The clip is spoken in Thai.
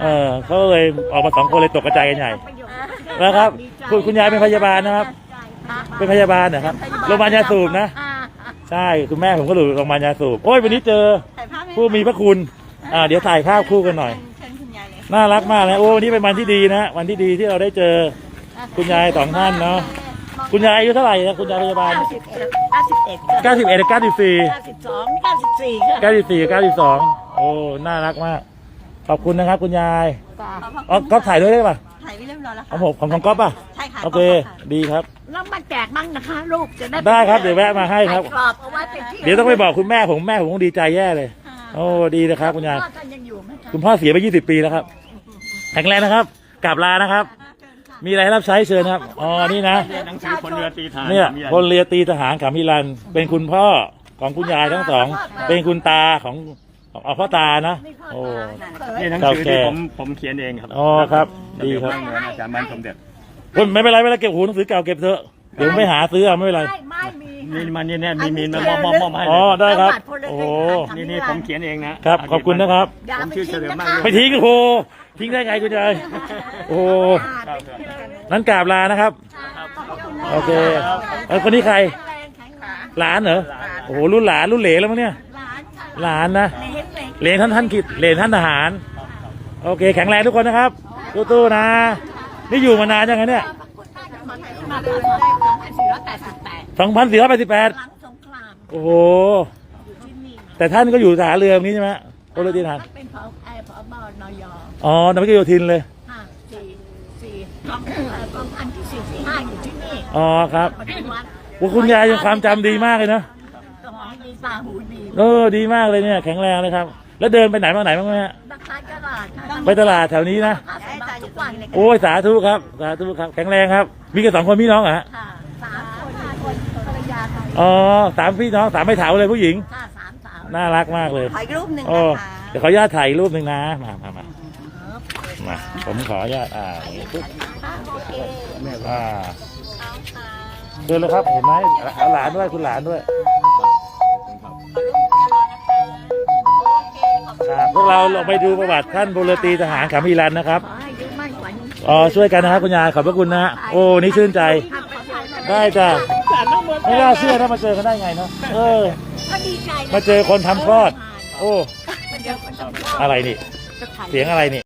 เออเขาเลยออกมาสองคนเลยตกกระจายกันใหญ่นะครับ คุณคุณยายเป็นพยาบาลนะครับ เป็นพยาบาลนะครับโรงพยาบาลยาสูบนะอ่าใช่คุณแม่ผมก็อยู่โรงพยาบาลยาสูบโอ้ยวันนี้เจอถ่ายภาพให้ผู้มีพระคุณอ่าเดี๋ยวถ่ายภาพคู่กันหน่อยเชิญคุณยายเลยน่ารักมากเลยโอ้วันนี้เป็นวันที่ดีนะวันที่ดีที่เราได้เจอคุณยายสองท่านเนาะคุณยายอายุเท่าไหร่นะคุณยายพยาบาลเก้าสิบเอ็ดเก้าสิบเอ็ดเก้าสิบเอ็ดเก้าสิบสี่เก้าสิบสองเก้าสิบสี่ค่ะเก้าสิบสี่เก้าสิบสองโอ้ น่ารักมาก ขอบคุณนะครับคุณยายอ๋อก๊อฟถ่ายด้วยได้ป่ะถ่ายไว้เรียบร้อยแล้วขค่ะองผมของของก๊อฟป่ะใช่ค่ะโอเคดีครับ แล้วมาแจกบ้างนะคะลูกจะได้ได้ครับเดี๋ยวแวะมาให้ครับ กรอบเอาไว้เป็นที่เดี๋ยวต้องไปบอกคุณแม่ผมแม่ผมคงดีใจแย่เลย โอ้ดีนะครับคุณยาย พ่อท่านยังอยู่ไหมคะคุณพ่อเสียไป 20 ปีแล้วครับ แข็งแรงนะครับ กลับลานะครับ มีอะไรให้รับใช้เชิญนะครับ อ๋อ นี่นะ หนังสือพลเรือตรีทหารเนี่ยมีอะไรพลเรือตรีทหารขามิลัน เป็นคุณพ่อของคุณยายทั้งสอง เป็นคุณตาของ ของเอาพ่อตานะโอ้ นี่หนังสือเก่าแก่ที่ผมผมเขียนเองครับอ๋อครับระดีเบียบครับเมืองเหนืออาจารย์บ้านสมเด็จคุณไม่เป็นไรไม่เป็นไรเก็บหูหนังสือเก่าเก็บเถอะเดี๋ยวไม่หาซื้อเอาไม่เป็นไร ไม่ไม่มีนี่มันนี่เนี่ยมีมีมามอบมอบมอบให้อ๋อเลยได้ครับประวัติพลเรือโอ้ตรีโหทหารนี่นี่ผมเขียนเองนะครับ ขอบคุณนะครับ อย่าผมไปชื่อทิ้เฉงลิมนะมากคะไปทิ้งโอ้โหทิ้งได้ไงคุณยายโอ้โหนั้นกราบลานะครับ โอเคเออคนนี้ใคร แรงแข็งขาหลานเหรอ โอ้โหรุ่นหลานรุ่นเหลนแล้วมั้งเนี่ย หลานค่ะหลานนะในเห็นเลย เหลนท่านท่านกิจเหลนท่านทหาร โอเค แข็งแรงทุกคนนะครับตู้ๆนะ นี่อยู่มานานยังไงเนี่ยมาไทยมาได้สองพันสี่ร้อยแปดสิบแปดสองพันสี่ร้อยแปดสิบแปดหลังสงครามโอ้โห อยู่ที่นี่แต่ท่านก็อยู่ทหารเรือตรงนี้ใช่ไหมพลเรือตีทหารเป็นพอไอพอบนยอ๋อนำไปโยธินเลย ห้าสี่สี่กองเอ่อกองพันที่สี่สี่ห้าอยู่ที่นี่อ๋อครับปฏิวัติโอ้คุณยายยังความจำดีมากเลยนะ สมองดีตาหูดี เออ ดีมากเลยเนี่ย แข็งแรงเลยครับ แล้วเดินไปไหนมาไหนบ้างไหมฮะราคาตลาดค่ะไปตลาดแถวนี้นะค่าสบายทุกวันเลยโอ้ยสาธุครับสาธุครับแข็งแรงครับ มีกันสองคนพี่น้องเหรอฮะค่ะสามคนห้าคนภรรยาไทยอ๋อสามพี่น้องสามไม่เถาเลยผู้หญิง ค่ะสามสาวน่ารักมากเลยถ่ายรูปหนึ่งโอ้นะคะเดี๋ยวขออนุญาตถ่ายรูปหนึ่งนะมามามามาผมขออนุญาตอ่าอย่างนี้ปุ๊บโอเคอ่าเชิญเลยครับเห็นไหมเอาหลานด้วยคุณหลานด้วย เราลงไปดูประวัติท่านพลตรีทหารขามีรันนะครับขอให้อายุมั่นขวัญยืนอ๋อช่วยกันนะครับคุณยายขอบพระคุณนะฮะโอ้นี่ชื่นใจได้จ้ะไม่น่าเชื่อถ้ามาเจอกันได้ไงเนาะเออ ก็ดีใจนะมาเจอคนทำคลอด โอ้ มันเดี๋ยวมันจะคลอดอะไรนี่ จะถ่าย เสียงอะไรนี่